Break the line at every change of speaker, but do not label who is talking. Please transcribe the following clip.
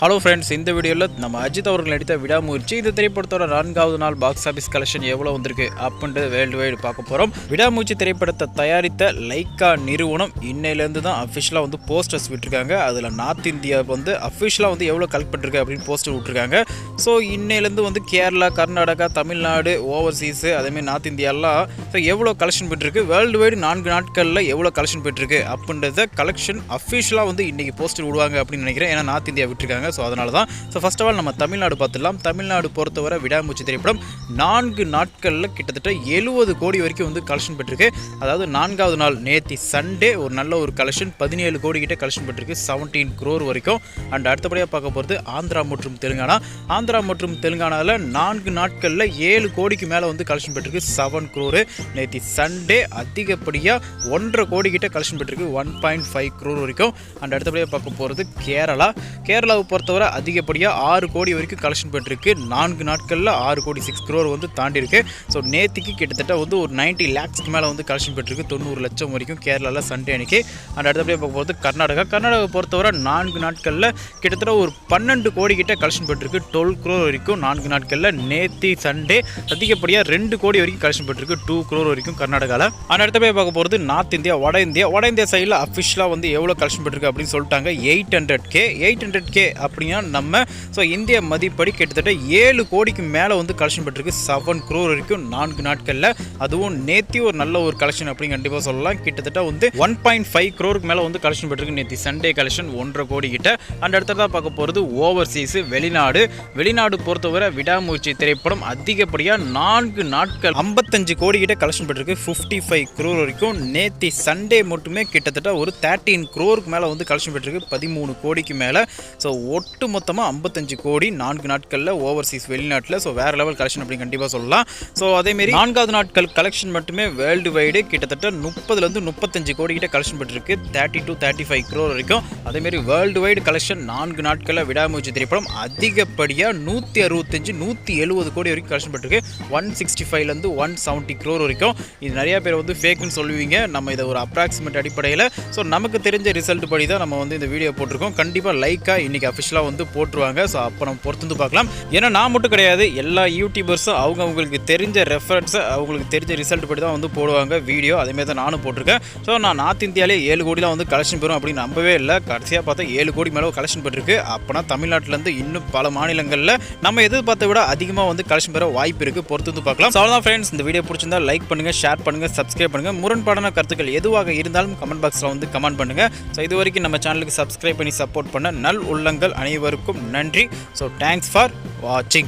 Hello friends இந்த வீடியோவில் நம்ம அஜித் அவர்கள் நடித்த விடாமுயற்சி இந்த திரைப்படத்தோட நான்காவது நாள் பாக்ஸ் ஆஃபீஸ் கலெக்ஷன் எவ்வளோ வந்திருக்கு அப்படின்றது வேர்ல்டு வைடு பார்க்க போகிறோம் விடாமுயற்சி திரைப்படத்தை தயாரித்த லைக்கா நிறுவனம் இன்னையிலேருந்து தான் அஃபிஷியலாக வந்து போஸ்டர்ஸ் விட்டுருக்காங்க. அதில் நார்த் இந்தியா வந்து அஃபிஷியலாக வந்து எவ்வளோ கலெக்ட் பண்ணிருக்கு அப்படின்னு போஸ்டர் விட்டுருக்காங்க. ஸோ இன்னையிலேருந்து வந்து கேரளா கர்நாடகா தமிழ்நாடு ஓவர்சீஸு அதேமாதிரி நார்த் இந்தியாலாம் ஸோ எவ்வளோ கலெக்ஷன் பெற்றிருக்கு? வேர்ல்டு வைடு நான்கு நாட்களில் எவ்வளோ கலெக்ஷன் பெற்றிருக்கு அப்படின்றத கலெக்ஷன் அஃபிஷியலாக வந்து இன்றைக்கி போஸ்டர் விடுவாங்க அப்படின்னு நினைக்கிறேன். ஏன்னா நார்த் இந்தியா விட்டுருக்காங்க. ஸோ அதனால தான் ஸோ ஃபஸ்ட் ஆஃப் ஆல் நம்ம தமிழ்நாடு பார்த்துடலாம். தமிழ்நாடு பொறுத்தவரை விடாமூச்சி திரைப்படம் நான்கு நாட்களில் கிட்டத்தட்ட எழுபது கோடி வரைக்கும் வந்து கலெக்ஷன் பெற்றிருக்கு. அதாவது நான்காவது நாள் நேத்தி சண்டே ஒரு நல்ல ஒரு கலெக்ஷன் பதினேழு கோடி கிட்ட கலெக்ஷன் பெற்றிருக்கு. செவன்டீன் குரோர் வரைக்கும். அண்ட் அடுத்தபடியாக பார்க்க போகிறது ஆந்திரா மற்றும் தெலுங்கானா. ஆந்திரா மற்றும் தெலுங்கானாவில் நான்கு நாட்களில் ஏழு கோடிக்கு மேலே வந்து கலெக்ஷன் பெற்றிருக்கு. செவன் க்ரோரு நேத்தி சண்டே அதிகப்படியாக ஒன்றரை கோடி கிட்ட கலெக்ஷன் பெற்றிருக்கு. ஒன் பாயிண்ட் ஃபைவ் க்ரோர் வரைக்கும். அண்ட் அடுத்தபடியாக பார்க்க போகிறது கேரளா. கேரளாவை பொறுத்தவரை அதிகப்படியாக ஆறு கோடி வரைக்கும் கலெக்ஷன் பெற்றிருக்கு நான்கு நாட்களில் ஆறு கோடி சிக்ஸ் க்ரோர் வந்து தாண்டியிருக்கு. ஸோ நேற்றுக்கு கிட்டத்தட்ட வந்து ஒரு 90 லேக்ஸ்க்கு மேலே வந்து கலெக்ஷன் பெற்றிருக்கு தொண்ணூறு லட்சம் வரைக்கும் கேரளாவில் சண்டே அன்னைக்கு. அண்ட் அடுத்தபடியே பார்க்க போகிறது கர்நாடகா. கர்நாடகாவை பொறுத்தவரை நான்கு நாட்களில் கிட்டத்தட்ட ஒரு பன்னெண்டு கோடி கிட்ட கலெக்ஷன் பெற்றிருக்கு டுவெல் க்ரோர் வரைக்கும் நான்கு நாட்களில் நேத்தி சண்டே அதிகப்படியாக ரெண்டு கோடி வரைக்கும் கலெக்ஷன் பெற்றிருக்கு டூ க்ரோர் வரைக்கும் கர்நாடகாவில் அண்ட் அடுத்தபடியே பார்க்க போகிறது நார்த் இந்தியா வட இந்தியா வட இந்தியா சைடில் அஃபிஷியலாக வந்து எவ்வளோ கலெக்ஷன் பெற்றிருக்கு அப்படின்னு சொல்லிட்டாங்க? Eight hundred K eight hundred K அப்படின்னா நம்ம ஸோ இந்திய மதிப்படி கிட்டத்தட்ட ஏழு கோடிக்கு மேலே வந்து கலெக்ஷன் பெற்றிருக்கு. செவன் க்ரோர் வரைக்கும் நான்கு நாட்களில். அதுவும் நேத்தி ஒரு நல்ல ஒரு கலெக்ஷன் அப்படின்னு கண்டிப்பாக சொல்லலாம். கிட்டத்தட்ட வந்து ஒன் பாயிண்ட் ஃபைவ் க்ரோருக்கு மேலே வந்து கலெக்ஷன் பெற்றிருக்கு நேத்தி. சண்டே கலெக்ஷன் ஒன்றரை கோடி கிட்ட. அண்ட் அடுத்ததாக பார்க்க போகிறது ஓவர்சீஸ் வெளிநாடு. வெளிநாடு பொறுத்தவரை விடாமூர்ச்சி திரைப்படம் அதிகப்படியாக நான்கு நாட்கள் ஐம்பத்தஞ்சு கோடி கிட்ட கலெக்ஷன் பெற்றிருக்கு. ஃபிஃப்டி ஃபைவ் க்ரோர் வரைக்கும் நேத்தி சண்டே மட்டுமே கிட்டத்தட்ட ஒரு தேர்ட்டீன் க்ரோருக்கு மேலே வந்து கலெக்ஷன் பெற்றிருக்கு. பதிமூணு கோடிக்கு மேலே. ஸோ ஒட்டு மொத்தமாக ஐம்பத்தஞ்சு கோடி நான்கு நாட்களில் ஓவர்சீஸ் வெளிநாட்டில் ஸோ வேறு லெவல் கலெக்ஷன் அப்படின்னு கண்டிப்பாக சொல்லலாம். ஸோ அதேமாரி நான்காவது நாட்கள் கலெக்ஷன் மட்டுமே வேர்ல்டு வைடு கிட்டத்தட்ட முப்பதுலேருந்து முப்பத்தஞ்சு கோடி கிட்ட கலெக்ஷன் பெற்றிருக்கு thirty to thirty five crore வரைக்கும். அதேமாரி வேர்ல்டு வைடு கலெக்ஷன் நான்கு நாட்களில் விடாமூச்சி திரைப்படம் அதிகப்படியாக நூற்றி அறுபத்தஞ்சு நூற்றி எழுபது கோடி வரைக்கும் கலெக்ஷன் பெற்றிருக்கு ஒன் சிக்ஸ்டி ஃபைவ்லேருந்து ஒன் செவன்ட்டி க்ரோர் வரைக்கும். இது நிறையா பேர் வந்து ஃபேக்குன்னு சொல்லுவீங்க. நம்ம இதை ஒரு அப்ராக்சிமேட் அடிப்படையில். ஸோ நமக்கு தெரிஞ்ச ரிசல்ட் படி தான் நம்ம வந்து இந்த வீடியோ போட்டிருக்கோம். கண்டிப்பாக லைக்காக இன்றைக்கி அஃபிஷியலாக வந்து போட்டுருவாங்க. ஸோ அப்போ நம்ம பொறுத்து வந்து பார்க்கலாம். ஏன்னா நான் மட்டும் கிடையாது. எல்லா யூடியூபர்ஸும் அவங்க அவங்களுக்கு தெரிஞ்ச ரெஃபரன்ஸை அவங்களுக்கு தெரிஞ்ச ரிசல்ட் படி தான் வந்து போடுவாங்க வீடியோ அதேமாதிரி தான் நானும் போட்டிருக்கேன். ஸோ நான் நார்த் இந்தியாவிலே ஏழு கோடிலாம் வந்து கலெக்ஷன் பெறும் அப்படின்னு நம்பவே இல்லை. கடைசியாக பார்த்தா ஏழு கோடி மேலே கலெக்ஷன் பெற்றிருக்கு. அப்போனா தமிழ்நாட்டிலேருந்து இன்னும் பல மாநிலங்களில் நம்ம எதிர்பார்த்த விட அதிகமாக வந்து கலெக்ஷன் பெற வாய்ப்பு இருக்குது பொறுத்து வந்து பார்க்கலாம். ஸோ அவ்வளோதான் ஃப்ரெண்ட்ஸ் இந்த வீடியோ பிடிச்சிருந்தா லைக் பண்ணுங்கள் ஷேர் பண்ணுங்கள் சப்ஸ்கிரைப் பண்ணுங்கள் முரண்பாடான கருத்துக்கள் எதுவாக இருந்தாலும் கமெண்ட் பாக்ஸில் வந்து கமெண்ட் பண்ணுங்கள் ஸோ இது வரைக்கும் நம்ம சேனலுக்கு சப்ஸ்கிரைப் பண்ணி சப்போர்ட் பண்ண நல் உள்ளங்கள் அனைவருக்கும் நன்றி. ஸோ தேங்க்ஸ் ஃபார் வாட்சிங்